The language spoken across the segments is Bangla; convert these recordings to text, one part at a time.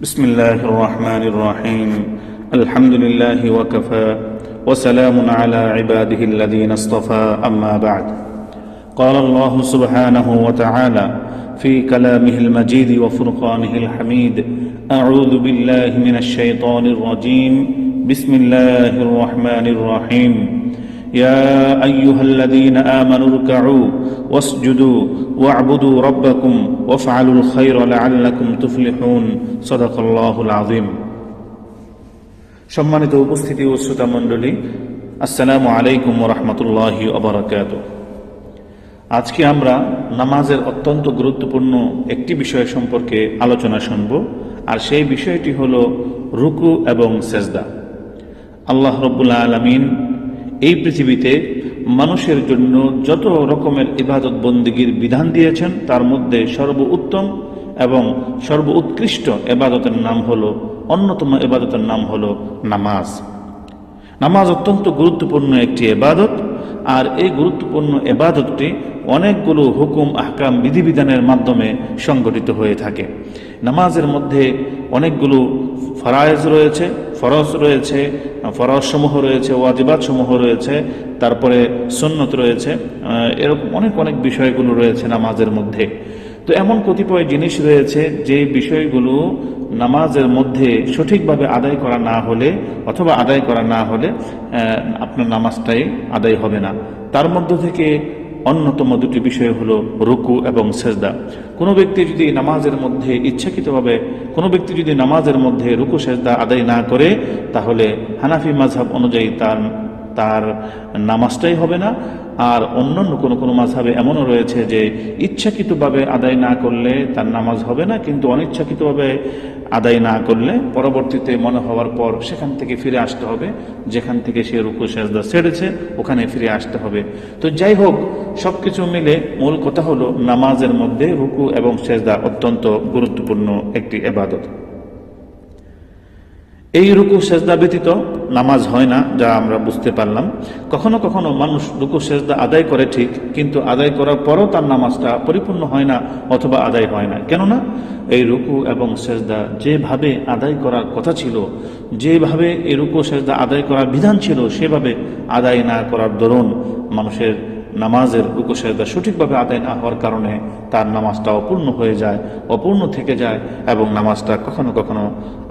بسم الله الرحمن الرحيم. الحمد لله وكفى وسلام على عباده الذين اصطفى. أما بعد قال الله سبحانه وتعالى في كلامه المجيد وفرقانه الحميد أعوذ بالله من الشيطان الرجيم. بسم الله الرحمن الرحيم. يا ايها الذين امنوا اركعوا واسجدوا واعبدوا ربكم وافعلوا الخير لعلكم تفلحون صدق الله العظيم সম্মানিত উপস্থিতি ও শ্রোতা মণ্ডলী আসসালামু আলাইকুম রহমতুল্লাহ অবরাকাত আজকে আমরা নামাজের অত্যন্ত গুরুত্বপূর্ণ একটি বিষয় সম্পর্কে আলোচনা শুনব আর সেই বিষয়টি হল রুকু এবং সেজদা আল্লাহ রব্বুল্লা আলমিন এই পৃথিবীতে মানুষের জন্য যত রকমের ইবাদত বন্দীগীর বিধান দিয়েছেন, তার মধ্যে সর্ব উত্তম এবং সর্ব উৎকৃষ্ট এবাদতের নাম হলো, অন্যতম এবাদতের নাম হলো নামাজ। নামাজ অত্যন্ত গুরুত্বপূর্ণ একটি এবাদত আর এই গুরুত্বপূর্ণ এবাদতটি অনেকগুলো হুকুম, আহকাম, বিধিবিধানের মাধ্যমে সংগঠিত হয়ে থাকে। নামাজের মধ্যে অনেকগুলো ফরায়েজ রয়েছে, ফরজ রয়েছে, ফরজসমূহ রয়েছে ওয়াজিবাদ সমূহ রয়েছে, তারপরে সন্ন্যত রয়েছে এরকম অনেক অনেক বিষয়গুলো রয়েছে নামাজের মধ্যে। তো এমন কতিপয় জিনিস রয়েছে যে বিষয়গুলো নামাজের মধ্যে সঠিকভাবে আদায় করা না হলে অথবা আদায় করা না হলে আপনার নামাজটাই আদায় হবে না। তার মধ্য থেকে অন্যতম দুটি বিষয় হলো রুকু এবং সেজদা। কোনো ব্যক্তি যদি নামাজের মধ্যে ইচ্ছাকৃতভাবে, কোনো ব্যক্তি যদি নামাজের মধ্যে রুকু, সেজদা আদায় না করে, তাহলে হানাফি মাঝহাব অনুযায়ী তার তার নামাজটাই হবে না। আর অন্যান্য কোনো কোনো মাঝহাবে এমনও রয়েছে যে ইচ্ছাকৃতভাবে আদায় না করলে তার নামাজ হবে না, কিন্তু অনিচ্ছাকৃতভাবে আদায় না করলে পরবর্তীতে মনে হওয়ার পর সেখান থেকে ফিরে আসতে হবে। যেখান থেকে সে রুকু, সেজদা ছেড়েছে, ওখানে ফিরে আসতে হবে। তো যাই হোক সব কিছু মিলে মূল কথা হলো নামাজের মধ্যে রুকু এবং সেজদা অত্যন্ত গুরুত্বপূর্ণ একটি এবাদত। এই রুকু সেজদা ব্যতীত নামাজ হয় না, যা আমরা বুঝতে পারলাম। কখনো কখনো মানুষ রুকু সেজদা আদায় করে ঠিক, কিন্তু আদায় করার পরও তার নামাজটা পরিপূর্ণ হয় না অথবা আদায় হয় না। কেননা এই রুকু এবং সেজদা যেভাবে আদায় করার কথা ছিল, যেভাবে এই রুকু সেজদা আদায় করার বিধান ছিল, সেভাবে আদায় না করার দরুন মানুষের নামাজের রুকু সঠিকভাবে আদায় না হওয়ার কারণে তার নামাজটা অপূর্ণ হয়ে যায়, অপূর্ণ থেকে যায় এবং নামাজটা কখনো কখনো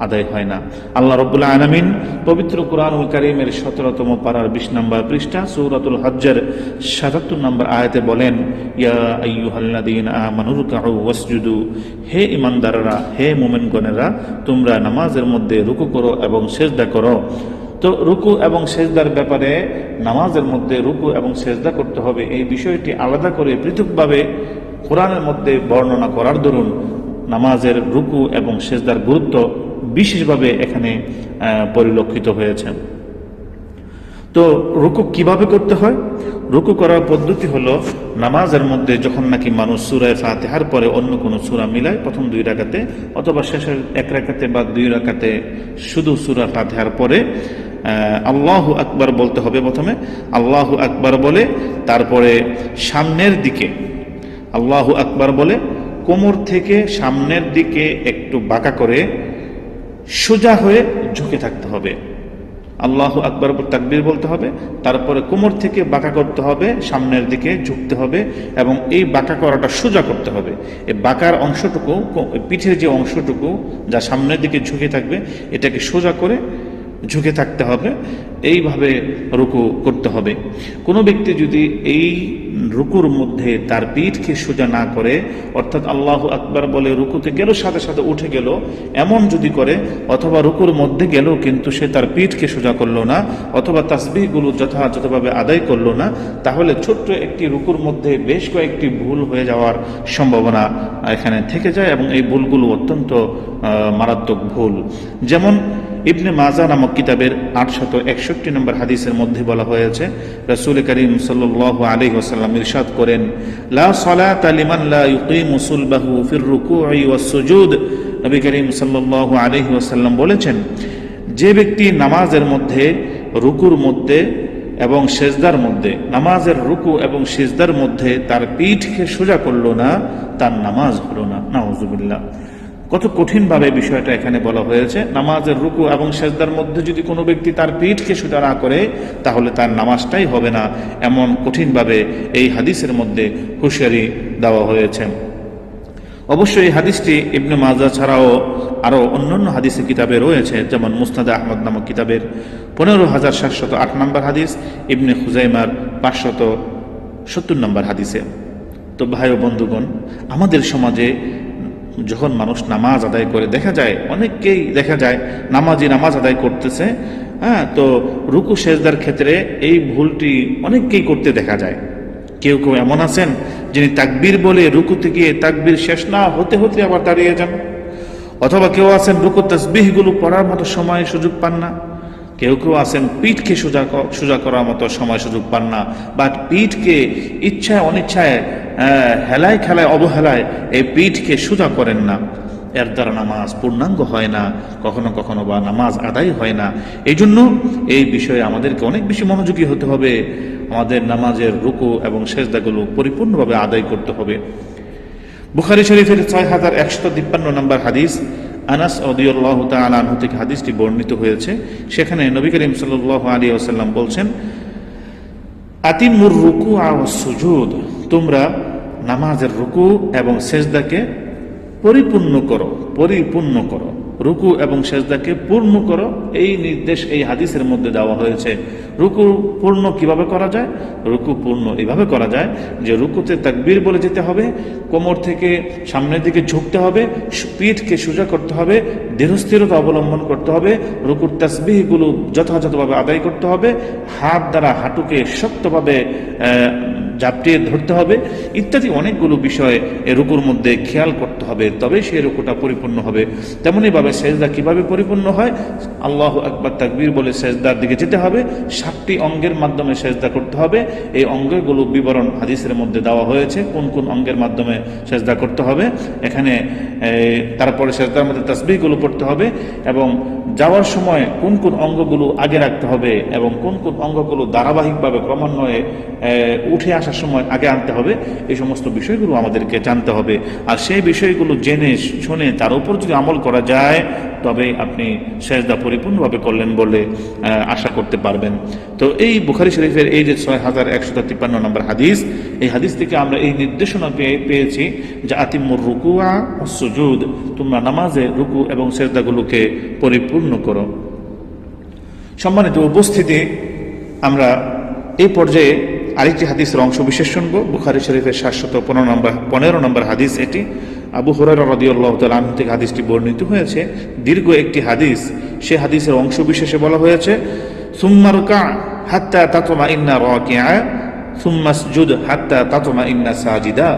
আদায় হয় না। আল্লাহ রব্বুল্লাহ আলমিন পবিত্র কুরআনুল করিমের সতেরোতম পাড়ার বিশ নম্বর পৃষ্ঠা, সৌরাতুল হজ্জের সাতাত্তর নম্বর আয়াতে বলেন, ইয়া ওয়াসজুদু, হে ইমানদাররা হে মুমিনগণেরা, তোমরা নামাজের মধ্যে রুকু করো এবং সেজদা করো। তো রুকু এবং সেজদার ব্যাপারে নামাজের মধ্যে রুকু এবং সেজদা করতে হবে। এই বিষয়টি আলাদা করে পৃথকভাবে কোরআনের মধ্যে বর্ণনা করার দরুন নামাজের রুকু এবং সেজদার গুরুত্ব বিশেষভাবে এখানে পরিলক্ষিত হয়েছে। তো রুকু কীভাবে করতে হয়? রুকু করার পদ্ধতি হলো নামাজের মধ্যে যখন নাকি মানুষ সুরায় ফাতেহার পরে অন্য কোনো সুরা মিলায়, প্রথম দুই রাকাতে অথবা শেষের এক রাকাতে বা দুই রাকাতে শুধু সুরা ফাতেহার পরে আল্লাহ আকবার বলতে হবে প্রথমে। আল্লাহ আকবার বলে, তারপরে সামনের দিকে, আল্লাহ আকবার বলে, কোমর থেকে সামনের দিকে একটু বাঁকা করে সোজা হয়ে ঝুঁকে থাকতে হবে। আল্লাহ আকবর তাকবির বলতে হবে, তারপরে কোমর থেকে বাঁকা করতে হবে, সামনের দিকে ঝুঁকতে হবে এবং এই বাঁকা করাটা সোজা করতে হবে। এই বাঁকার অংশটুকু পিঠের যে অংশটুকু যা সামনের দিকে ঝুঁকে থাকবে, এটাকে সোজা করে ঝুঁকে থাকতে হবে, এইভাবে রুকু করতে হবে। কোনো ব্যক্তি যদি এই রুকুর মধ্যে তার পিঠকে সোজা না করে, অর্থাৎ আল্লাহ আকবার বলে রুকুতে গেল, সাথে সাথে উঠে গেল, এমন যদি করে, অথবা রুকুর মধ্যে গেল, কিন্তু সে তার পিঠকে সোজা করল না, অথবা তাসবিহগুলো যথাযথভাবে আদায় করল না, তাহলে ছোট্ট একটি রুকুর মধ্যে বেশ কয়েকটি ভুল হয়ে যাওয়ার সম্ভাবনা এখানে থেকে যায় এবং এই ভুলগুলো অত্যন্ত মারাত্মক ভুল। যেমন ইবনে মাজা নামক কিতাবের আটশত একষট্টি নম্বর হাদিসের মধ্যে বলা হয়েছে, রাসূল করিম সাল্লাল্লাহু আলাইহি ওয়াসাল্লাম ইরশাদ করেন, লা সালাতা লিমান লা ইউকিমু সুলবাহু ফির ওয়াস সুজুদ। নবী করিম সাল্লাল্লাহু আলাইহি ওয়াসাল্লাম বলেছেন, যে ব্যক্তি নামাজের মধ্যে, রুকুর মধ্যে এবং সেজদার মধ্যে, নামাজের রুকু এবং সেজদার মধ্যে তার পিঠকে সোজা করল না, তার নামাজ হলো না। নাউজুবিল্লাহ। কত কঠিনভাবে বিষয়টা এখানে বলা হয়েছে। নামাজের রুকু এবং সেজদার মধ্যে যদি কোনো ব্যক্তি তার পিঠকে সোজা না করে, তাহলে তার নামাজটাই হবে না। এমন কঠিনভাবে এই হাদিসের মধ্যে হুঁশিয়ারি দেওয়া হয়েছে। অবশ্যই এই হাদিসটি ইবনে মাজা ছাড়াও আরও অন্যান্য হাদিসে কিতাবে রয়েছে, যেমন মুস্তাদ আহমদ নামক কিতাবের পনেরো হাজার সাতশত আট নম্বর হাদিস, ইবনে খুজাইমার পাঁচশত সত্তর নম্বর হাদিসে। তো ভাই ও বন্ধুগণ, আমাদের সমাজে যখন মানুষ নামাজ আদায় করে, দেখা যায়, অনেককেই দেখা যায় নামাজি নামাজ আদায় করতেছে হ্যাঁ তো রুকু সেজদার ক্ষেত্রে এই ভুলটি অনেককেই করতে দেখা যায়। কেউ কেউ এমন আছেন যিনি তাকবীর বলে রুকুতে গিয়ে তাকবীর শেষ না হতে হতে আবার দাঁড়িয়ে যান। অথবা কেউ আছেন রুকু তসবিহগুলো পড়ার মতো সময় সুযোগ পান না। কেউ কেউ আছেন পিঠকে সোজা সোজা করার মতো সময় সুযোগ পান না। বাট পিঠকে ইচ্ছায় অনিচ্ছায় হেলায় খেলায় অবহেলায় এই পিঠকে সোজা করেন না। এর দ্বারা নামাজ পূর্ণাঙ্গ হয় না, কখনো কখনো বা নামাজ আদায় হয় না। এই জন্য এই বিষয়ে আমাদেরকে অনেক বেশি মনোযোগী হতে হবে। আমাদের নামাজের রুকু এবং সেজদাগুলো পরিপূর্ণভাবে আদায় করতে হবে। বুখারি শরীফের ছয় হাজার একশো তিপ্পান্ন নম্বর হাদিস, আনাস অদিউল্লাহ তালু থেকে হাদিসটি বর্ণিত হয়েছে। সেখানে নবী করিম সাল আলী আসাল্লাম বলছেন আতিমুর রুকু আও সুজুদ। তোমরা নামাজের রুকু এবং সেজদাকে পরিপূর্ণ করো পরিপূর্ণ করো। রুকু এবং সেজদাকে পূর্ণ করো। এই নির্দেশ এই হাদিসের মধ্যে দেওয়া হয়েছে। রুকু পূর্ণ কীভাবে করা যায়? রুকু পূর্ণ এভাবে করা যায় যে রুকুতে তাকবীর বলে যেতে হবে, কোমর থেকে সামনের দিকে ঝুঁকতে হবে, পিঠকে সোজা করতে হবে দৃঢ়স্থিরতা অবলম্বন করতে হবে, রুকুর তাসবিহগুলো যথাযথভাবে আদায় করতে হবে, হাত দ্বারা হাঁটুকে শক্তভাবে জাপটিয়ে ধরতে হবে, ইত্যাদি অনেকগুলো বিষয় রুকুর মধ্যে খেয়াল করতে হবে তবে সেই রুকুটা পরিপূর্ণ হবে। তেমনইভাবে সেজদা কীভাবে পরিপূর্ণ হয়? আল্লাহ আকবর তাকবীর বলে সেজদার দিকে যেতে হবে, সাতটি অঙ্গের মাধ্যমে সেজদা করতে হবে। এই অঙ্গগুলো বিবরণ হাদিসের মধ্যে দেওয়া হয়েছে, কোন কোন অঙ্গের মাধ্যমে সেজদা করতে হবে। এখানে তারপরে সেজদার মধ্যে তসবিহগুলো পড়তে হবে এবং যাওয়ার সময় কোন কোন অঙ্গগুলো আগে রাখতে হবে এবং কোন কোন অঙ্গগুলো ধারাবাহিকভাবে ক্রমান্বয়ে উঠে আসার সময় আগে আনতে হবে। এই সমস্ত বিষয়গুলো আমাদেরকে জানতে হবে। আর সেই বিষয়গুলো জেনে, শুনে, তার উপর যদি আমল করা যায়, তবে আপনি সেজদা পরিপূর্ণভাবে করলেন বলে আশা করতে পারবেন। তো এই বুখারি শরীফের এই যে ছয় হাজার একশো তিপ্পান্ন নম্বর হাদিস, এই হাদিস থেকে আমরা এই নির্দেশনা পেয়ে, পেয়েছি যে আতিমুর রুকুয়া সুজুদ, তোমরা নামাজে রুকু এবং সেজদাগুলোকে পরিপূর্ণ করো। সম্মানিত উপস্থিতি, আমরা এই পর্যায়ে আরেকটি হাদিসের অংশ বিশেষ শুনব। বুখারি শরীফের সাতশত পনেরো নম্বর পনেরো নম্বর হাদিস এটি। আবু হরার রদিউল্লাহ থেকে হাদিসটি বর্ণিত হয়েছে। দীর্ঘ একটি হাদিস, সে হাদিসের অংশ বিশেষে বলা হয়েছে সুম্মারুকা হাত্তা তাতমা ইন্না রাকিয়া সুম্মাসজুদ হাত্তা তাতমা ইন্না সাজিদা।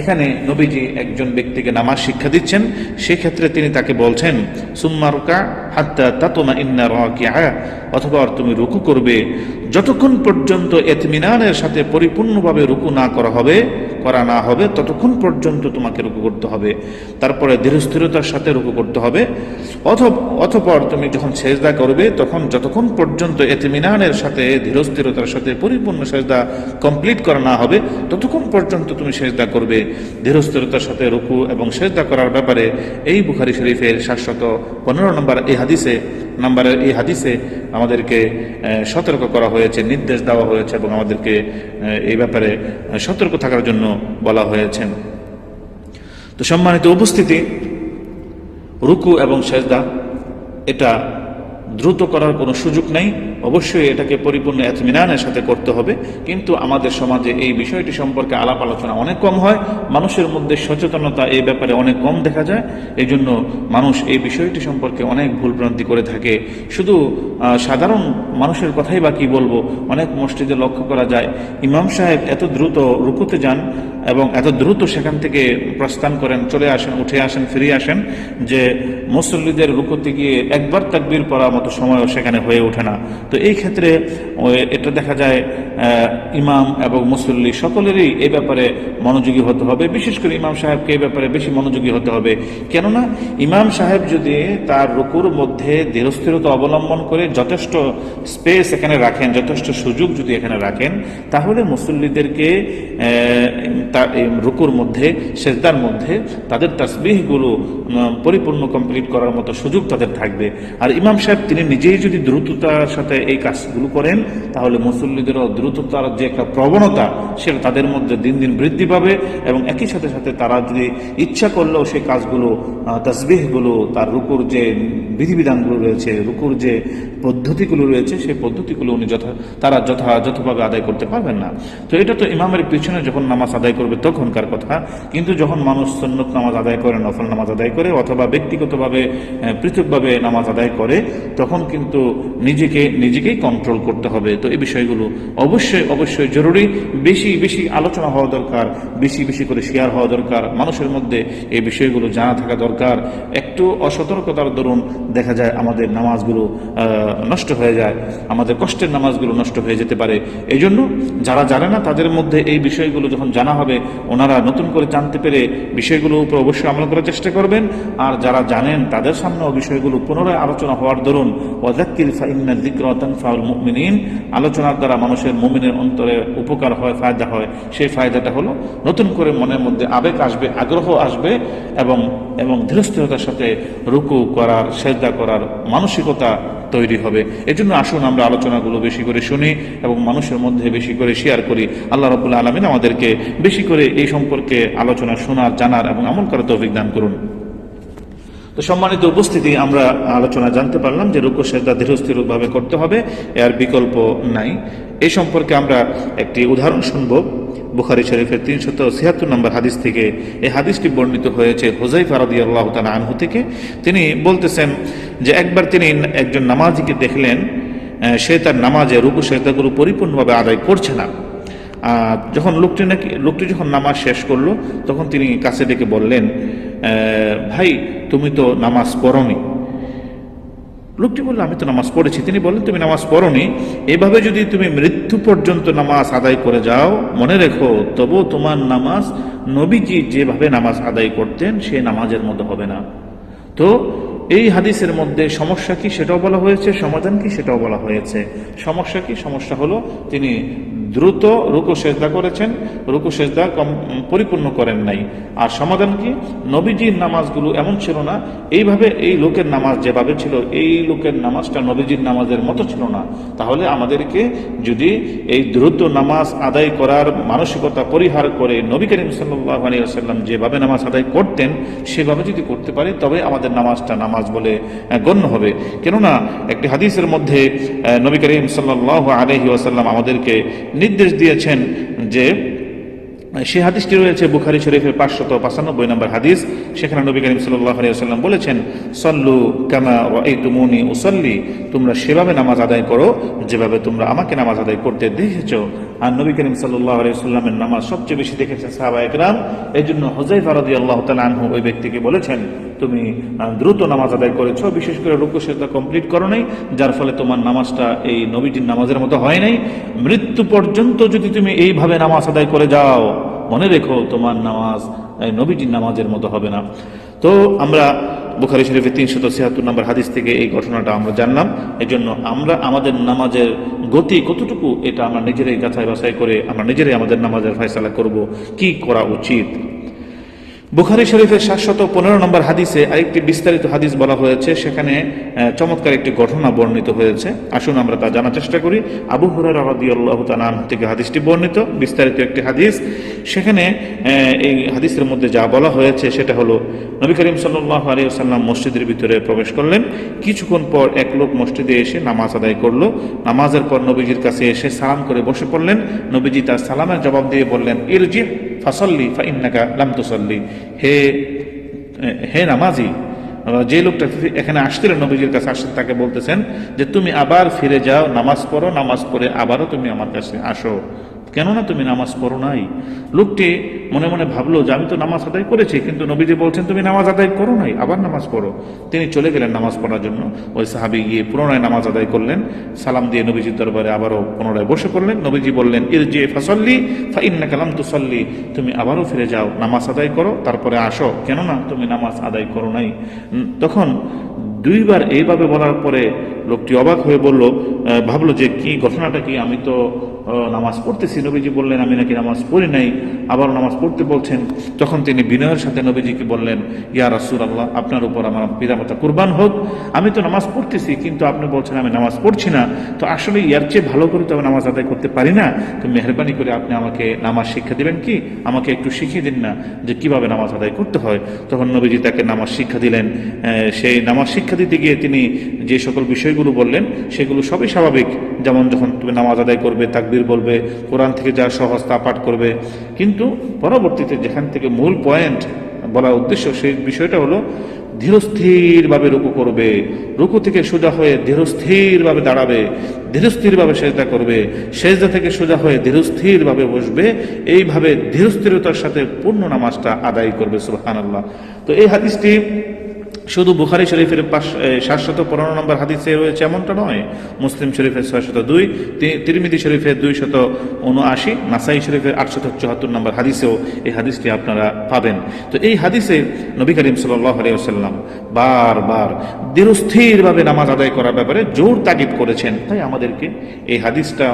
এখানে নবীজি একজন ব্যক্তিকে নামাজ শিক্ষা দিচ্ছেন, সেক্ষেত্রে তিনি তাকে বলছেন সুম্মারুকা অথবা তুমি রুকু করবে। যতক্ষণ পর্যন্ত এতমিনানের সাথে পরিপূর্ণভাবে রুকু না করা হবে, করা না হবে, ততক্ষণ পর্যন্ত তোমাকে রুকু করতে হবে। তারপরে ধীরস্থিরতার সাথে রুকু করতে হবে। অথপর তুমি যখন সেজদা করবে, তখন যতক্ষণ পর্যন্ত এতমিনানের সাথে, ধীরস্থিরতার সাথে পরিপূর্ণ সেজদা কমপ্লিট করা না হবে, ততক্ষণ পর্যন্ত তুমি সেজদা করবে। ধীরস্থিরতার সাথে রুকু এবং সেজদা করার ব্যাপারে এই বুখারি শরীফের সাতশত পনেরো নম্বর এই হাদিসে, নাম্বারের এই হাদিসে আমাদেরকে সতর্ক করা হয়েছে, নির্দেশ দেওয়া হয়েছে এবং আমাদেরকে এই ব্যাপারে সতর্ক থাকার জন্য বলা হয়েছে। তো সম্মানিত উপস্থিতি, রুকু এবং সেজদা, এটা দ্রুত করার কোনো সুযোগ নেই। অবশ্যই এটাকে পরিপূর্ণ এতমিনানের সাথে করতে হবে, কিন্তু আমাদের সমাজে এই বিষয়টি সম্পর্কে আলাপ আলোচনা অনেক কম হয়, মানুষের মধ্যে সচেতনতা এই ব্যাপারে অনেক কম দেখা যায় এই জন্য মানুষ এই বিষয়টি সম্পর্কে অনেক ভুলভ্রান্তি করে থাকে। শুধু সাধারণ মানুষের কথাই বা কি বলব, অনেক মসজিদে লক্ষ্য করা যায়, ইমাম সাহেব এত দ্রুত রুকুতে যান এবং এত দ্রুত সেখান থেকে প্রস্থান করেন, চলে আসেন, উঠে আসেন, ফিরে আসেন যে মুসল্লিদের রুকুতে গিয়ে একবার তাকবীর পড়ার মতো সময়ও সেখানে হয়ে ওঠে না। তো এই ক্ষেত্রে এটা দেখা যায় ইমাম এবং মুসল্লি সকলেরই এই ব্যাপারে মনোযোগী হতে হবে। বিশেষ করে ইমাম সাহেবকে এই ব্যাপারে বেশি মনোযোগী হতে হবে। কেননা, ইমাম সাহেব যদি তার রুকুর মধ্যে ধীরস্থিরতা অবলম্বন করে যথেষ্ট স্পেস এখানে রাখেন, যথেষ্ট সুযোগ যদি এখানে রাখেন, তাহলে মুসল্লিদেরকে তার রুকুর মধ্যে, সেজদার মধ্যে তাদের তাসবিহগুলো পরিপূর্ণ কমপ্লিট করার মতো সুযোগ তাদের থাকবে। আর ইমাম সাহেব তিনি নিজেই যদি দ্রুততার সাথে এই কাজগুলো করেন, তাহলে মুসল্লিদেরও দ্রুততার যে একটা প্রবণতা, সেটা তাদের মধ্যে দিন দিন বৃদ্ধি পাবে এবং একই সাথে সাথে তারা যদি ইচ্ছা করলেও সেই কাজগুলো তাসবিহগুলো, তার রুকুর যে বিধিবিধানগুলো রয়েছে, রুকুর যে পদ্ধতিগুলো রয়েছে, সেই পদ্ধতিগুলো উনি যথা, তারা যথাযথভাবে আদায় করতে পারবেন না। তো এটা তো ইমামের পিছনে যখন নামাজ আদায় করবে তখনকার কথা, কিন্তু যখন মানুষ সন্ন্যত নামাজ আদায় করে, নফল নামাজ আদায় করে, অথবা ব্যক্তিগতভাবে পৃথকভাবে নামাজ আদায় করে, তখন কিন্তু নিজেকে নিজেকেই কন্ট্রোল করতে হবে। তো এই বিষয়গুলো অবশ্যই অবশ্যই জরুরি। বেশি বেশি আলোচনা হওয়া দরকার, বেশি বেশি করে শেয়ার হওয়া দরকার। মানুষের মধ্যে এই বিষয়গুলো জানা থাকা দরকার। একটু অসতর্কতার দরুন দেখা যায় আমাদের নামাজগুলো নষ্ট হয়ে যায়। আমাদের কষ্টের নামাজগুলো নষ্ট হয়ে যেতে পারে। এই জন্য যারা জানে না, তাদের মধ্যে এই বিষয়গুলো যখন জানা হবে, ওনারা নতুন করে জানতে পেরে বিষয়গুলোর উপর অবশ্যই আমল করার চেষ্টা করবেন। আর যারা জানেন, তাদের সামনেও বিষয়গুলো পুনরায় আলোচনা হওয়ার দরুন। ওয়াজাক্কির ফাইন্না আলোচনার দ্বারা মানুষের মুমিনের অন্তরে উপকার হয়, ফায়দা হয়। সেই ফায়দাটা হলো নতুন করে মনের মধ্যে আবেগ আসবে, আগ্রহ আসবে এবং এবং ধীরস্থিরতার সাথে রুকু করার, সেজদা করার মানসিকতা তৈরি হবে। এজন্য আসুন আমরা আলোচনাগুলো বেশি করে শুনি এবং মানুষের মধ্যে বেশি করে শেয়ার করি। আল্লাহ রবুল্লা আলমিন আমাদেরকে বেশি করে এই সম্পর্কে আলোচনা শোনার, জানার এবং আমল করার তৌফিক দান করুন। তো সম্মানিত উপস্থিতি আমরা আলোচনা জানতে পারলাম যে রুকু সেজদা ধীরস্থিরভাবে করতে হবে এর বিকল্প নাই। এই সম্পর্কে আমরা একটি উদাহরণ শুনব। বুখারি শরীফের তিনশত ছিয়াত্তর নম্বর হাদিস থেকে এই হাদিসটি বর্ণিত হয়েছে হোজাই ফারাদি আল্লাহ তালা আনহু থেকে। তিনি বলতেছেন যে একবার তিনি একজন নামাজিকে দেখলেন সে তার নামাজে রুকু সেজদাগুলো পরিপূর্ণভাবে আদায় করছে না। যখন লোকটি নাকি লোকটি যখন নামাজ শেষ করল তখন তিনি কাছে ডেকে বললেন "আহ, ভাই, তুমি তো নামাজ পড়নি। লোকটি বলল, আমি তো নামাজ পড়েছি। তিনি বললেন, তুমি নামাজ পড়নি। এভাবে যদি তুমি মৃত্যু পর্যন্ত নামাজ আদায় করে যাও, মনে রেখো তবু তোমার নামাজ নবীজি যেভাবে নামাজ আদায় করতেন, সে নামাজের মতো হবে না। তো এই হাদিসের মধ্যে সমস্যা কি সেটাও বলা হয়েছে, সমাধান কি সেটাও বলা হয়েছে। সমস্যা কি? সমস্যা হলো তিনি দ্রুত রুকু সেজদা করেছেন, রুকু সেজদা কম পরিপূর্ণ করেন নাই। আর সমাধান কি? নবীজির নামাজগুলো এমন ছিল না, এইভাবে এই লোকের নামাজ যেভাবে ছিল, এই লোকের নামাজটা নবীজির নামাজের মতো ছিল না। তাহলে আমাদেরকে যদি এই দ্রুত নামাজ আদায় করার মানসিকতা পরিহার করে নবী করিম সাল্লাহ আলী আসাল্লাম যেভাবে নামাজ আদায় করতেন, সেভাবে যদি করতে পারি, তবে আমাদের নামাজটা নামাজ বলে গণ্য হবে। কেননা, একটি হাদিসের মধ্যে নবী করিম সাল্লাহ আলহি আসাল্লাম আমাদেরকে নির্দেশ দিয়েছেন যে, সেই হাদিসটি রয়েছে বুখারি শরীফের পাঁচশত পঁচানব্বই নম্বর হাদিস। সেখানে নবী করিম সাল্লাম বলেছেন, সল্লু কামা এই তুমুনি উসল্লি, তোমরা সেভাবে নামাজ আদায় করো, যেভাবে তোমরা আমাকে নামাজ আদায় করতে দেখেছ। আর নবী করিম সাল্লাহ আলিয়াল্লামের নামাজ সবচেয়ে বেশি দেখেছেন সাহাবা একরাম। এই জন্য হোজাই ফারদি আল্লাহ আনহু ওই ব্যক্তিকে বলেছেন, তুমি দ্রুত নামাজ আদায় করেছ, বিশেষ করে রুকু সেটা কমপ্লিট করো নাই, যার ফলে তোমার নামাজটা এই নবীটির নামাজের মতো হয় নাই। মৃত্যু পর্যন্ত যদি তুমি এইভাবে নামাজ আদায় করে যাও, মনে রেখো তোমার নামাজ নবীটির নামাজের মতো হবে না। তো আমরা বুখারি শরীফের তিনশত ছিয়াত্তর নম্বর হাদিস থেকে এই ঘটনাটা আমরা জানলাম। এই জন্য আমরা আমাদের নামাজের গতি কতটুকু, এটা আমরা নিজেরাই যাচাই বাছাই করে আমরা নিজেরাই আমাদের নামাজের ফয়সালা করব। কি করা উচিত? বুখারি শরীফের সাতশত পনেরো নম্বর হাদিসে আরেকটি বিস্তারিত হাদিস বলা হয়েছে, সেখানে চমৎকার একটি ঘটনা বর্ণিত হয়েছে। আসুন আমরা তা জানার চেষ্টা করি। আবু হুরার আল্লাহ তালান থেকে হাদিসটি বর্ণিত, বিস্তারিত একটি হাদিস। সেখানে এই হাদিসের মধ্যে যা বলা হয়েছে, সেটা হলো, নবী করিম সাল্লাহ আলিয়া সাল্লাম মসজিদের ভিতরে প্রবেশ করলেন। কিছুক্ষণ পর এক লোক মসজিদে এসে নামাজ আদায় করল। নামাজের পর নবীজির কাছে এসে সালাম করে বসে পড়লেন। নবীজি তার সালামের জবাব দিয়ে বললেন, ইরজি ফাসল্লি, ফাইন্নাকা লাম তুসল্লি। হে হে নামাজি, যে লোকটা এখানে আসছিলেন নবীজির কাছে আসছেন তাকে বলতেছেন যে, তুমি আবার ফিরে যাও, নামাজ পড়ো, নামাজ পড়ে আবারও তুমি আমার কাছে আসো। কেননা তুমি নামাজ পড়ো নাই? লোকটি মনে মনে ভাবলো, যে আমি তো নামাজ আদায় করেছি, কিন্তু নবীজি বলছেন, তুমি নামাজ আদায় করো নাই, আবার নামাজ পড়ো। তিনি চলে গেলেন নামাজ পড়ার জন্য। ওই সাহাবি গিয়ে পুনরায় নামাজ আদায় করলেন। সালাম দিয়ে নবীজির দরবারে আবারও পুনরায় বসে পড়লেন। নবীজি বললেন ইর যে ফাসল্লি ফাইন্না কালাম তুসল্লি। তুমি আবারও ফিরে যাও, নামাজ আদায় করো, তারপরে আসো। কেননা তুমি নামাজ আদায় করো নাই। তখন দুইবার এইভাবে বলার পরে লোকটি অবাক হয়ে বলল ভাবলো যে কি ঘটনাটা কি? আমি তো নামাজ পড়তেছি। নবীজি বললেন, আমি নাকি নামাজ পড়ি নাই। আবার নামাজ পড়তে বলছেন, তখন তিনি বিনয়ের সাথে নবীজিকে বললেন, ইয়া রাসুল আল্লাহ আপনার উপর আমার পিতামাতা কুরবান হোক। আমি তো নামাজ পড়তেছি, কিন্তু আপনি বলছেন আমি নামাজ পড়ছি না। তো আসলে ইয়ার চেয়ে ভালো করে তো আমি নামাজ আদায় করতে পারি না। তো মেহরবানি করে আপনি আমাকে নামাজ শিক্ষা দিবেন কি? আমাকে একটু শিখিয়ে দিন না যে কীভাবে নামাজ আদায় করতে হয়। তখন নবীজি তাকে নামাজ শিক্ষা দিলেন। সেই নামাজ শিক্ষা দিতে গিয়ে তিনি যে সকল বিষয়গুলো বললেন, সেগুলো সবই স্বাভাবিক। যেমন যখন তুমি নামাজ আদায় করবে, তাকবির বলবে, কোরআন থেকে যা সহজ তা পাঠ করবে। কিন্তু পরবর্তীতে যেখান থেকে মূল পয়েন্ট বলার উদ্দেশ্য, সেই বিষয়টা হলো ধীরস্থিরভাবে রুকু করবে। রুকু থেকে সোজা হয়ে ধীরস্থিরভাবে দাঁড়াবে। ধীরস্থিরভাবে সেজদা করবে। সেজদা থেকে সোজা হয়ে ধীরস্থিরভাবে বসবে। এইভাবে ধীরস্থিরতার সাথে পূর্ণ নামাজটা আদায় করবে সুবহান আল্লাহ তো এই হাদিসটি শুধু বুখারি শরীফের সাতশত পনেরো নম্বর হাদিসে রয়েছে এমনটা নয়, মুসলিম শরীফের ছয়শত দুই তিরমিদি শরীফের দুইশত উনআশি, নাসাই শরীফের আটশত চুয়াত্তর নম্বর হাদিসেও এই হাদিসটি আপনারা পাবেন। তো এই হাদিসে নবী করিম সাল্লাহ আলিয়াল্লাম বারবার দৃঢ়স্থিরভাবে নামাজ আদায় করার ব্যাপারে জোর তাগিদ করেছেন। তাই আমাদেরকে এই হাদিসটা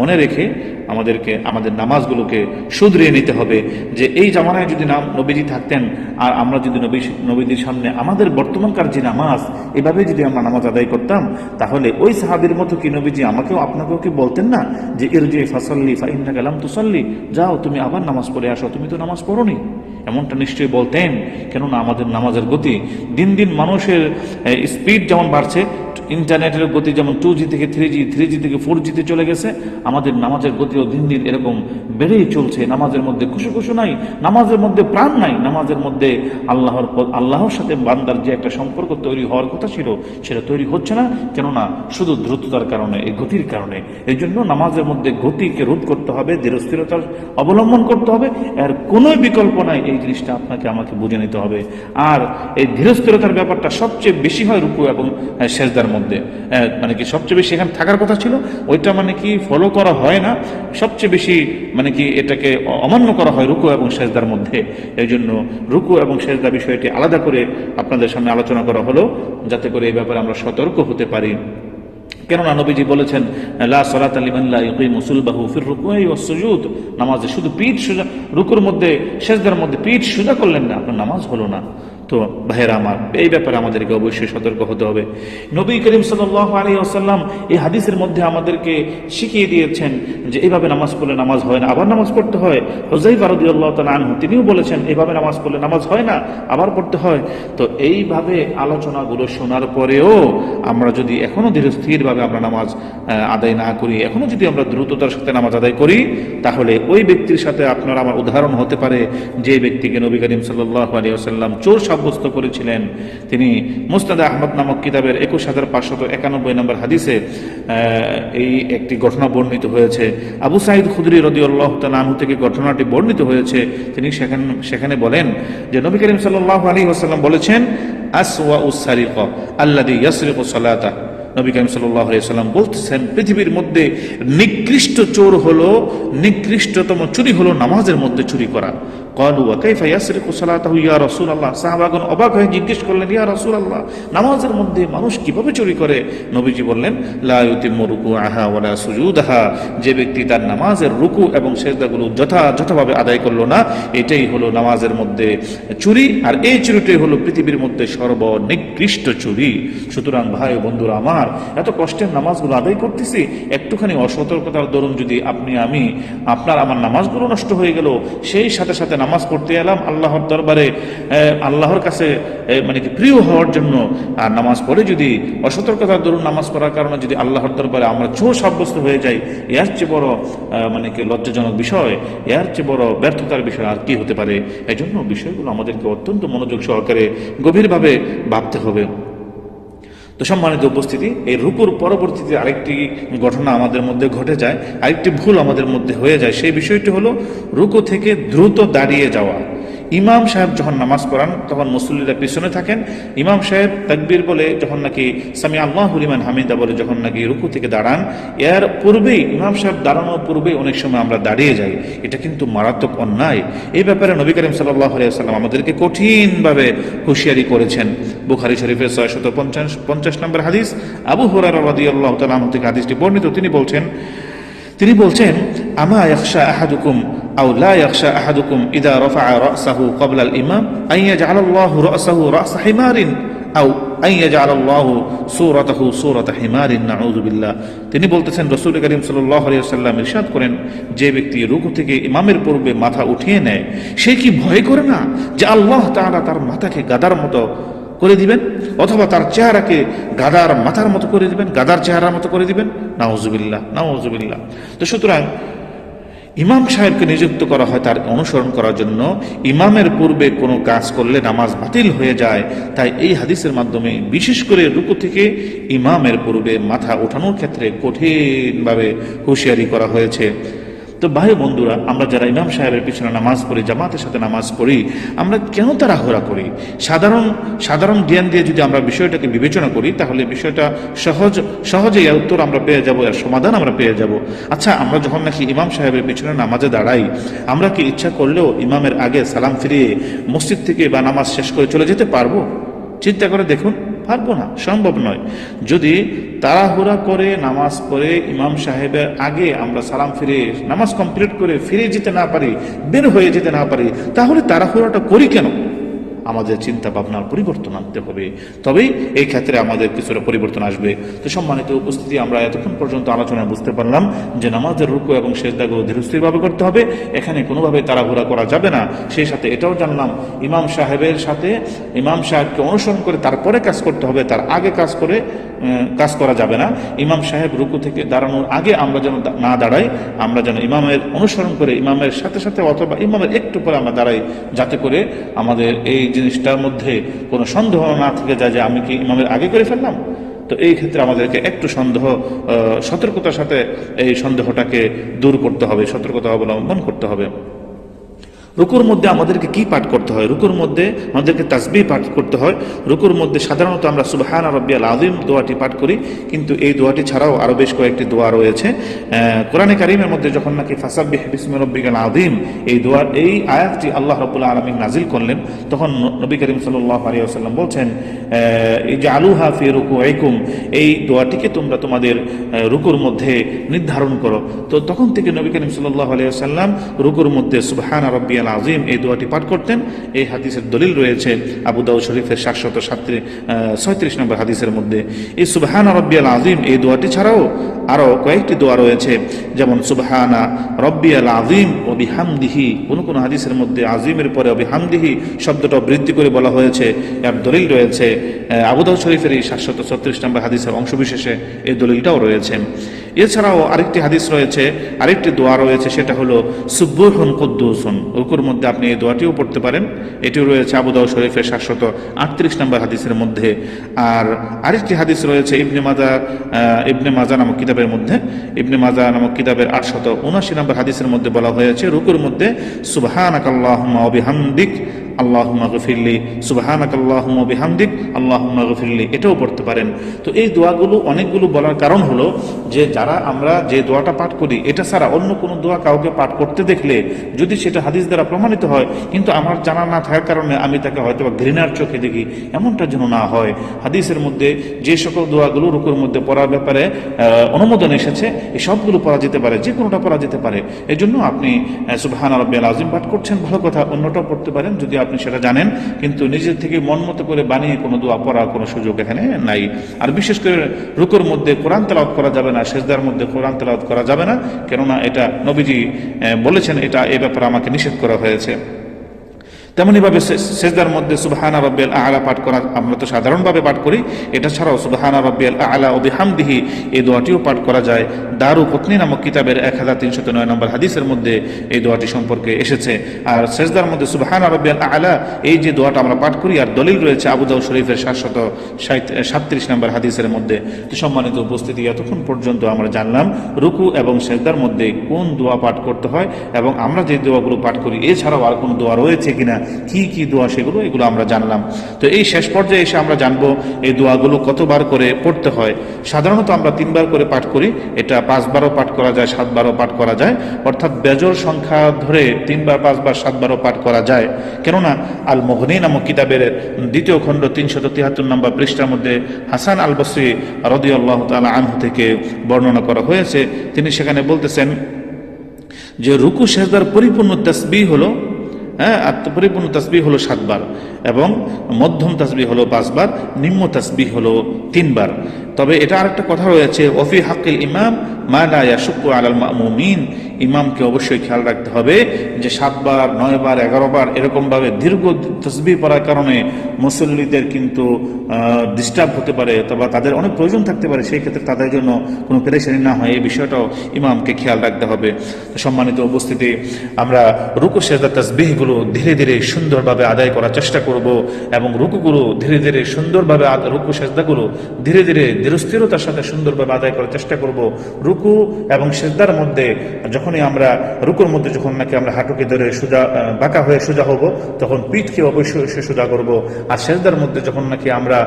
মনে রেখে আমাদেরকে, আমাদের নামাজগুলোকে শুধরিয়ে নিতে হবে যে এই জামানায় যদি নাম নবীজি থাকতেন আর আমরা যদি নবী নবীজির সামনে আমাদের বর্তমানকার যে নামাজ এভাবে যদি আমরা নামাজ আদায় করতাম, তাহলে ওই সাহাবির মতো কি নবীজি আমাকেও, আপনাকেও কি বলতেন না যে যে ফাসাল্লি ফাইন্না গেলাম তুসাল্লি, যাও তুমি আবার নামাজ পড়ে আসো, তুমি তো নামাজ পড়োনি। এমনটা নিশ্চয়ই বলতেন, কেননা আমাদের নামাজের গতি, দিন দিন মানুষের স্পিড যেমন বাড়ছে ইন্টারনেটের গতি যেমন টু জি থেকে থ্রি জি থ্রি জি থেকে ফোর জিতে চলে গেছে আমাদের নামাজের গতিও দিন দিন এরকম বেড়েই চলছে। নামাজের মধ্যে খুশু খুশু নাই নামাজের মধ্যে প্রাণ নাই নামাজের মধ্যে আল্লাহর আল্লাহর সাথে বান্দার যে একটা সম্পর্ক তৈরি হওয়ার কথা ছিল সেটা তৈরি হচ্ছে না। কেননা শুধু দ্রুততার কারণে এই গতির কারণে। এই জন্য নামাজের মধ্যে গতিকে রোধ করতে হবে দৃঢ়স্থিরতার অবলম্বন করতে হবে। এর কোনো বিকল্প নাই এই জিনিসটা আপনাকে আমাকে বুঝে নিতে হবে। আর এই ধীরস্থিরতার ব্যাপারটা সবচেয়ে বেশি হয় রুকু এবং আহ, সেজদার মধ্যে। মানে কি সবচেয়ে বেশি এখানে থাকার কথা ছিল, ওইটা মানে কি ফলো করা হয় না, সবচেয়ে বেশি মানে কি এটাকে অমান্য করা হয় রুকু এবং সেজদার মধ্যে। এই জন্য রুকু এবং সেজদা বিষয়টি আলাদা করে আপনাদের সামনে আলোচনা করা হলো, যাতে করে এই ব্যাপারে আমরা সতর্ক হতে পারি। কেননা নবীজি বলেছেন নামাজে শুধু পিঠ সোজা, রুকুর মধ্যে, সেজদার মধ্যে পিঠ সোজা করলেন না, আপনার নামাজ হলো না। তো ভাইয়েরা আমার, এই ব্যাপারে আমাদেরকে অবশ্যই সতর্ক হতে হবে। নবী করিম সাল্লাহ আলী আসাল্লাম এই হাদিসের মধ্যে আমাদেরকে শিখিয়ে দিয়েছেন যে এইভাবে নামাজ পড়লে নামাজ হয় না, আবার নামাজ পড়তে হয়। হোজাই বারদি আল্লাহ তালা আনহু, তিনিও বলেছেন এইভাবে নামাজ পড়লে নামাজ হয় না, আবার পড়তে হয়। তো এইভাবে আলোচনাগুলো শোনার পরেও আমরা যদি এখনও ধীরস্থিরভাবে আমরা নামাজ আদায় না করি এখনও যদি আমরা দ্রুততার সাথে নামাজ আদায় করি, তাহলে ওই ব্যক্তির সাথে আপনার আমার উদাহরণ হতে পারে। যে ব্যক্তিকে নবী করিম সাল্লাহ আলী আসাল্লাম চোর সাব্যস্ত করেছিলেন। তিনি মুস্তাদ আহমদ নামক কিতাবের একুশ হাজার পাঁচশত একানব্বই নম্বর হাদিসে এই একটি ঘটনা বর্ণিত হয়েছে। আবু সাইদ খুদরি রদিউল্লাহ তালু থেকে ঘটনাটি বর্ণিত হয়েছে। তিনি সেখানে সেখানে বলেন যে, নবী করিম সাল্লাহ আলী আসাল্লাম বলেছেন আসওয়া উসারিক আল্লাদি ইয়াসরিক সালাতা। নবী সাল্লাহ সাল্লাম বলতেছেন, পৃথিবীর মধ্যে নিকৃষ্ট চোর হলো, নিকৃষ্টতম চুরি হলো নামাজের মধ্যে চুরি করা। অবাক হয়ে জিজ্ঞেস করলেন নামাজের মধ্যে মানুষ চুরি করে? নবীজি বললেন যে ব্যক্তি তার নামাজের রুকু এবং আদায় করল না, এটাই হলো নামাজের মধ্যে চুরি, আর এই চুরিটাই হলো পৃথিবীর মধ্যে সর্বনিকৃষ্ট চুরি। সুতরাং ভাই বন্ধুরা এত কষ্টের নামাজগুলো আদায় করতেছি, একটুখানি অসতর্কতার দরুন যদি আপনি আমি, আপনার আমার নামাজগুলো নষ্ট হয়ে গেল, সেই সাথে সাথে নামাজ পড়তে এলাম আল্লাহর দরবারে আল্লাহর কাছে মানে কি প্রিয় হওয়ার জন্য। আর নামাজ পড়ে যদি অসতর্কতার দরুন নামাজ পড়ার কারণে যদি আল্লাহর দরবারে আমরা চোর সাব্যস্ত হয়ে যাই, এর চেয়ে বড় মানে কি লজ্জাজনক বিষয়, এর চেয়ে বড় ব্যর্থতার বিষয় আর কি হতে পারে? এই জন্য বিষয়গুলো আমাদেরকে অত্যন্ত মনোযোগ সহকারে গভীরভাবে ভাবতে হবে। তো সম্মানিত উপস্থিতি, এই রুকুর পরবর্তীতে আরেকটি ঘটনা আমাদের মধ্যে ঘটে যায়, আরেকটি ভুল আমাদের মধ্যে হয়ে যায়। সেই বিষয়টি হলো, রুকু থেকে দ্রুত দাঁড়িয়ে যাওয়া। ইমাম সাহেব যখন নামাজ পড়ান, তখন মুসল্লিরা পিছনে থাকেন। ইমাম সাহেব তাকবীর বলে যখন নাকি সামি আল্লাহ হুলিমান হামিদা বলে যখন নাকি রুকু থেকে দাঁড়ান, এর পূর্বেই, ইমাম সাহেব দাঁড়ানোর পূর্বেই অনেক সময় আমরা দাঁড়িয়ে যাই। এটা কিন্তু মারাত্মক অন্যায়। এই ব্যাপারে নবী করিম সাল্লাহ আলিয়াল্লাম আমাদেরকে কঠিনভাবে হুঁশিয়ারি করেছেন। বুখারি শরীফের ছয় শত পঞ্চাশ পঞ্চাশ নম্বর হাদিস। আবু হরার রাদি আল্লাহ তালাম থেকে হাদিসটি বর্ণিত। তিনি বলছেন তিনি বলছেন, আমা আহাদুকুম লা ইয়াখশা আহাদুকুম ইদা রাফা রাসাহু ক্বাবলা আল ইমাম, আন ইয়াজআল আল্লাহু রাসাহু রাস হিমারিন, আও আন ইয়াজআল আল্লাহু সূরাতাহু সূরাত হিমারিন, নাউযু বিল্লাহ। তিনি বলতেছেন, রাসূল করিম সাল্লাল্লাহু আলাইহি ওয়াসাল্লাম ইরশাদ করেন, যে ব্যক্তি রুকু থেকে ইমামের পূর্বে মাথা উঠিয়ে নেয়, সে কি ভয় করে না যে আল্লাহ তাআলা তার মাথাকে গাদার মতো করে দিবেন? অথবা তার চেহারাকে গাদার মাথার মতো করে দিবেন, গাদার চেহারার মতো করে দিবেন? নাউজুবিল্লাহ নাউজুবিল্লাহ তো সুতরাং ইমাম সাহেবকে নিযুক্ত করা হয় তার অনুসরণ করার জন্য। ইমামের পূর্বে কোনো কাজ করলে নামাজ বাতিল হয়ে যায়। তাই এই হাদিসের মাধ্যমে বিশেষ করে রুকু থেকে ইমামের পূর্বে মাথা ওঠানোর ক্ষেত্রে কঠিনভাবে হুঁশিয়ারি করা হয়েছে। তো ভাই বন্ধুরা, আমরা যারা ইমাম সাহেবের পিছনে নামাজ পড়ি, জামাতের সাথে নামাজ পড়ি, আমরা কেন তাড়াহুড়া করি? সাধারণ সাধারণ জ্ঞান দিয়ে যদি আমরা বিষয়টাকে বিবেচনা করি, তাহলে বিষয়টা সহজ, সহজেই উত্তর আমরা পেয়ে যাব, এর সমাধান আমরা পেয়ে যাব। আচ্ছা আমরা যখন নাকি ইমাম সাহেবের পিছনে নামাজে দাঁড়াই, আমরা কি ইচ্ছা করলেও ইমামের আগে সালাম ফিরিয়ে মসজিদ থেকে বা নামাজ শেষ করে চলে যেতে পারব? চিন্তা করে দেখুন। পারব না, সম্ভব নয়। যদি তাড়াহুড়া করে নামাজ পড়ে ইমাম সাহেবের আগে আমরা সালাম ফিরে, নামাজ কমপ্লিট করে ফিরে যেতে না পারি, বের হয়ে যেতে না পারি, তাহলে তাড়াহুড়াটা করি কেন? আমাদের চিন্তা ভাবনার পরিবর্তন আনতে হবে। তবেই এই ক্ষেত্রে আমাদের কিছুটা পরিবর্তন আসবে। তো সম্মানিত উপস্থিতি, আমরা এতক্ষণ পর্যন্ত আলোচনায় বুঝতে পারলাম যে নামাজের রুকু এবং সেজদাগুলো ধীরস্থিরভাবে করতে হবে। এখানে কোনোভাবে তাড়াহুড়া করা যাবে না। সেই সাথে এটাও জানলাম, ইমাম সাহেবের সাথে, ইমাম সাহেবকে অনুসরণ করে তারপরে কাজ করতে হবে, তার আগে কাজ করে কাজ করা যাবে না। ইমাম সাহেব রুকু থেকে দাঁড়ানোর আগে আমরা যেন না দাঁড়াই, আমরা যেন ইমামের অনুসরণ করে, ইমামের সাথে সাথে অথবা ইমামের একটু পরে আমরা দাঁড়াই, যাতে করে আমাদের এই জিনিসটার মধ্যে কোনো সন্দেহ না থেকে যায় যে আমি কি ইমামের আগে করে ফেললাম? তো এই ক্ষেত্রে আমাদেরকে একটু সন্দেহ সতর্কতার সাথে এই সন্দেহটাকে দূর করতে হবে, সতর্কতা অবলম্বন করতে হবে। রুকুর মধ্যে আমাদেরকে কি পাঠ করতে হয়? রুকুর মধ্যে আমাদেরকে তাসবি পাঠ করতে হয়। রুকুর মধ্যে সাধারণত আমরা সুবহান রব্বিয়াল আদিম দোয়াটি পাঠ করি, কিন্তু এই দোয়াটি ছাড়াও আরও বেশ কয়েকটি দোয়া রয়েছে। কোরআনে কারিমের মধ্যে যখন নাকি ফাসাব্বিহ বিসমি রব্বিকাল আদিম এই দোয়ার এই আয়াতটি আল্লাহ রব্বুল আলমিন নাজিল করলেন, তখন নবী করিম সাল্লাহ আলিয়া সাল্লাম বলছেন এই যে আলুহা ফি রুকু আইকুম এই দোয়াটিকে তোমরা তোমাদের রুকুর মধ্যে নির্ধারণ করো। তো তখন থেকে নবী করিম সাল্লাহ আলিয়া সাল্লাম রুকুর মধ্যে সুবহান রব্বিয়াল আজিম এই দোয়াটি পাঠ করতেন। এই হাদিসের দলিল রয়েছে আবু দাউদ শরীফের সাতশত সাতত্রিশ ছয়ত্রিশ নম্বর হাদিসের মধ্যে। এই সুবহান রব্বিয়াল আজিম এই দোয়াটি ছাড়াও আরও কয়েকটি দোয়া রয়েছে। যেমন সুবহানা রব্বিয়াল আজিম ও বিহামদিহি। কোন কোন হাদিসের মধ্যে আজিমের পরে অবিহামদিহি শব্দটা বৃদ্ধি করে বলা হয়েছে। এর দলিল রয়েছে আহ, আবু দাউদ শরীফের এই সাতশত ছত্রিশ নম্বর হাদিসের অংশবিশেষে এই দলিলটাও রয়েছে। এছাড়াও আরেকটি হাদিস রয়েছে, আরেকটি দোয়া রয়েছে, সেটা হলো সুব্বুহন কুদ্দুসন। রুকুর মধ্যে আপনি এই দোয়াটিও পড়তে পারেন। এটিও রয়েছে আবু দাউদ শরীফের সাতশত আটত্রিশ নম্বর হাদিসের মধ্যে। আর আরেকটি হাদিস রয়েছে ইবনে মাজা ইবনে মাজা নামক কিতাবের মধ্যে। ইবনে মাজা নামক কিতাবের আটশত উনাশি নম্বর হাদিসের মধ্যে বলা হয়েছে, রুকুর মধ্যে সুবহানাক আকাল্লাহ ওয়া আল্লাহুম্মা গফিরলি, সুবহানাক আল্লাহুম্মা ওয়া বিহামদিক, আল্লাহুম্মা গফিরলি, এটাও পড়তে পারেন। তো এই দোয়াগুলো, অনেকগুলো বলার কারণ হলো যে যারা আমরা যে দোয়াটা পাঠ করি, এটা ছাড়া অন্য কোনো দোয়া কাউকে পাঠ করতে দেখলে যদি সেটা হাদিস দ্বারা প্রমাণিত হয়, কিন্তু আমার জানা না থাকার কারণে আমি তাকে হয়তো ঘৃণার চোখে দেখি, এমনটা যেন না হয়। হাদিসের মধ্যে যে সকল দোয়াগুলো রুকুর মধ্যে পড়ার ব্যাপারে অনুমোদন এসেছে, এই সবগুলো পড়া যেতে পারে, যে কোনোটা পড়া যেতে পারে। এই জন্য আপনি সুবহান রব্বিয়াল আজিম পাঠ করছেন, ভালো কথা, অন্যটাও পড়তে পারেন, যদি আপনি সেটা জানেন, কিন্তু নিজের থেকে মন মতো করে বানিয়ে কোনো দোয়া পড়ার কোনো সুযোগ এখানে নাই। আর বিশেষ করে রুকুর মধ্যে কোরআন তেলাওয়াত করা যাবে না, সেজদার মধ্যে কোরআন তেলাওয়াত করা যাবে না, কেননা এটা নবীজি বলেছেন এটা এ ব্যাপারে আমাকে নিষেধ করা হয়েছে। তেমনিভাবে সেজদার মধ্যে সুবহানা রব্বিয়াল আলা পাঠ করা আমরা তো সাধারণভাবে পাঠ করি। এটা ছাড়াও সুবহানা রব্বিয়াল আলা ও বিহামদিহি এই দোয়াটিও পাঠ করা যায়। দারু পত্নী নামক কিতাবের এক হাজার তিনশত নয় নম্বর হাদিসের মধ্যে এই দোয়াটি সম্পর্কে এসেছে। আর সেজদার মধ্যে সুবহানা রব্বিয়াল আলা এই যে দোয়াটা আমরা পাঠ করি, আর দলিল রয়েছে আবুদাউ শরীফের সাতশত সাতত্রিশ নম্বর হাদিসের মধ্যে। সম্মানিত উপস্থিতি, এতক্ষণ পর্যন্ত আমরা জানলাম রুকু এবং সেজদার মধ্যে কোন দোয়া পাঠ করতে হয় এবং আমরা যে দোয়াগুলো পাঠ করি, এছাড়াও আর কোনো দোয়া রয়েছে কিনা কি কি দোয়া সেগুলো, এগুলো আমরা জানলাম। তো এই শেষ পর্যায়ে এসে আমরা জানব এই দোয়াগুলো কতবার করে পড়তে হয়। সাধারণত আমরা তিনবার করে পাঠ করি, এটা পাঁচবারও পাঠ করা যায়, সাতবারও পাঠ করা যায়। অর্থাৎ বেজর সংখ্যা ধরে তিনবার, পাঁচবার, সাতবারও পাঠ করা যায়। কেননা আল মোহনী নামক কিতাবের দ্বিতীয় খণ্ড তিনশত তিয়াত্তর নম্বর পৃষ্ঠার মধ্যে হাসান আল বসরি রদি আল্লাহ তালা আনহু থেকে বর্ণনা করা হয়েছে। তিনি সেখানে বলতেছেন যে, রুকু, সেজদার পরিপূর্ণ তসবি হলো হ্যাঁ আর পরিপূর্ণ তসবি হলো সাতবার এবং মধ্যম তাসবি হলো পাঁচবার, নিম্ন তাসবি হলো তিনবার। তবে এটা আরেকটা কথা রয়েছে, ওফি হাকিল ইমাম মালা ইয়াসুকু আলাল মামুমিন। ইমামকে অবশ্যই খেয়াল রাখতে হবে যে সাতবার, নয়বার, এগারোবার এরকমভাবে দীর্ঘ তসবি পড়ার কারণে মুসল্লিদের কিন্তু ডিস্টার্ব হতে পারে অথবা তাদের অনেক প্রয়োজন থাকতে পারে। সেই ক্ষেত্রে তাদের জন্য কোনো পেরেশানি না হয়, এই বিষয়টাও ইমামকে খেয়াল রাখতে হবে। সম্মানিত উপস্থিতি, আমরা রুকু সেজদা তসবিহগুলো ধীরে ধীরে সুন্দরভাবে আদায় করার চেষ্টা করব এবং রুকুগুলো ধীরে ধীরে সুন্দরভাবে রুকু সেজদাগুলো ধীরে ধীরে ধীরস্থিরতার সাথে সুন্দরভাবে আদায় করার চেষ্টা করব রুকু এবং সেজদার মধ্যে। যখনই আমরা রুকুর মধ্যে যখন নাকি আমরা হাঁটুকে ধরে সোজা বাঁকা হয়ে সোজা হব, তখন পিঠকে অবশ্যই সোজা করব। আর সেজদার মধ্যে যখন নাকি আমরা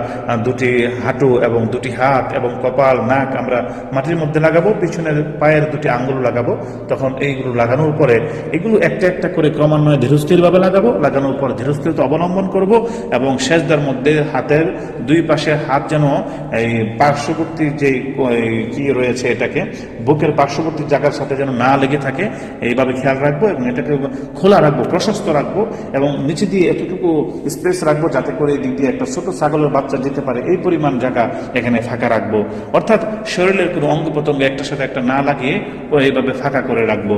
দুটি হাঁটু এবং দুটি হাত এবং কপাল, নাক আমরা মাটির মধ্যে লাগাবো, পিছনের পায়ের দুটি আঙ্গুল লাগাবো, তখন এইগুলো লাগানোর পরে এগুলো একটা একটা করে ক্রমান্বয়ে ধীরস্থিরভাবে লাগাবো। লাগানোর পর ধীরস্থিরতা অবলম্বন করব এবং সেজদার মধ্যে হাতের দুই পাশে হাত যেন এই পার্শ্ববর্তী যে কি রয়েছে এটাকে, বুকের পার্শ্ববর্তী জায়গার সাথে যেন না লেগে থাকে, এইভাবে খেয়াল রাখব এবং এটাকে খোলা রাখব, প্রশস্ত রাখব এবং নিচে দিয়ে এতটুকু স্পেস রাখব যাতে করে এই দিক দিয়ে একটা ছোট ছাগলের বাচ্চা যেতে পারে। এই পরিমাণ জায়গা এখানে ফাঁকা রাখব। অর্থাৎ শরীরের কোনো অঙ্গ প্রত্যঙ্গ একটার সাথে একটা না লাগিয়ে ও এইভাবে ফাঁকা করে রাখব।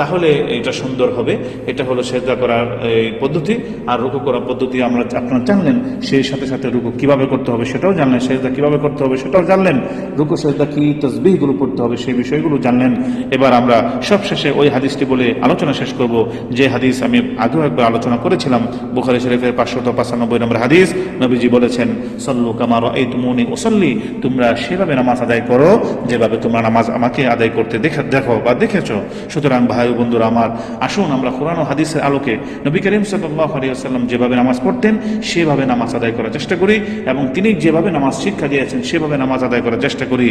তাহলে এটা সুন্দর হবে। এটা হলো সেজদা করার এই পদ্ধতি। আর রুকু করার পদ্ধতি আমরা আপনারা জানলেন, সেই সাথে সাথে রুকু কীভাবে করতে হবে সেটাও জানলেন সেজদা কীভাবে করতে হবে সেটাও জানলেন রুকু সেজদা কি তসবিহগুলো পড়তে হবে, সেই বিষয়গুলো জানলেন। এবার আমরা সবশেষে ওই হাদিসটি বলে আলোচনা শেষ করব। যে হাদিস আমি আগেও একবার আলোচনা করেছিলাম, বুখারি শরীফের পাঁচশত পঁচানব্বই নম্বর হাদিস, নবীজি বলেছেন, সল্লু কামার এই তুমনি ওসল্লি তোমরা সেভাবে নামাজ আদায় করো, যেভাবে তোমরা নামাজ আমাকে আদায় করতে দেখে, দেখো বা দেখেছ। সুতরাং ভাই বন্ধুরা আমার, আসুন আমরা কোরআন হাদিসের আলোকে নবী করিম সাল্লাহ আলিয়াল্লাম যেভাবে নামাজ পড়তেন, সেভাবে নামাজ আদায় করার চেষ্টা করি এবং তিনি যেভাবে নামাজ শিক্ষা দিয়েছেন, সেভাবে নামাজ আদায় করার চেষ্টা করি,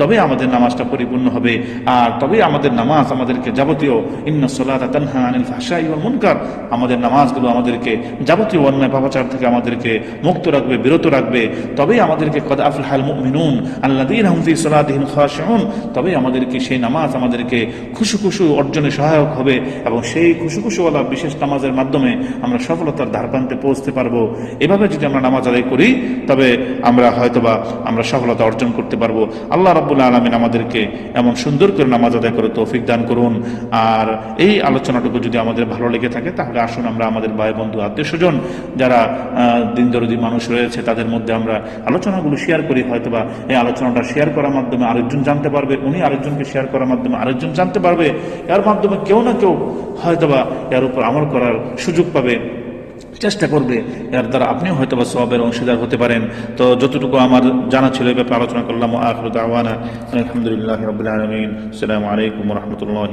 তবে আমাদের নামাজটা পরিপূর্ণ হবে। আর তবে আমাদের নামাজ আমাদেরকে যাবতীয়, ইন্না সলাত তানহা আনিল ফাহশাই ওয়াল মুনকার, আমাদের নামাজগুলো আমাদেরকে যাবতীয় অন্যায় পাপাচার থেকে আমাদেরকে মুক্ত রাখবে, বিরত রাখবে। তবেই আমাদেরকে কদ আফলাহাল মুমিনুন, আল্লাযীন হুম ফি সালাতিহিম খাশিউন তবেই আমাদেরকে সেই নামাজ আমাদেরকে খুশু খুশু অর্জনে সহায়ক হবে এবং সেই খুশু খুশুওয়ালা বিশেষ নামাজের মাধ্যমে আমরা সফলতার ধারপ্রান্তে পৌঁছতে পারব। এভাবে যদি আমরা নামাজ আদায় করি, তবে আমরা হয়তোবা আমরা সফলতা অর্জন করতে পারব। আল্লাহ রাব্বুল আলমিন আমাদেরকে এমন সুন্দর করে নামাজ আদায় করে তৌফিক দান করুন। আর এই আলোচনাটুকু যদি আমাদের ভালো লেগে থাকে, তাহলে আসুন আমরা আমাদের ভাই, বন্ধু, আত্মীয় স্বজন যারা দিন দরদি মানুষ রয়েছে, তাদের মধ্যে আমরা আলোচনাগুলো শেয়ার করি। হয়তোবা এই আলোচনাটা শেয়ার করার মাধ্যমে আরেকজন জানতে পারবে, উনি আরেকজনকে শেয়ার করার মাধ্যমে আরেকজন জানতে পারবে। এর মাধ্যমে কেউ না কেউ হয়তোবা এর উপর আমল করার সুযোগ পাবে। চেষ্টা করবে, এর দ্বারা আপনিও হয়তো বা সবের অংশীদার হতে পারেন। তো যতটুকু আমার জানা ছিল এই ব্যাপারে আলোচনা করলাম আখরুদ আওয়ানা আলহামদুলিল্লাহ রবিল আলাইকুম রহমতুল্লাহ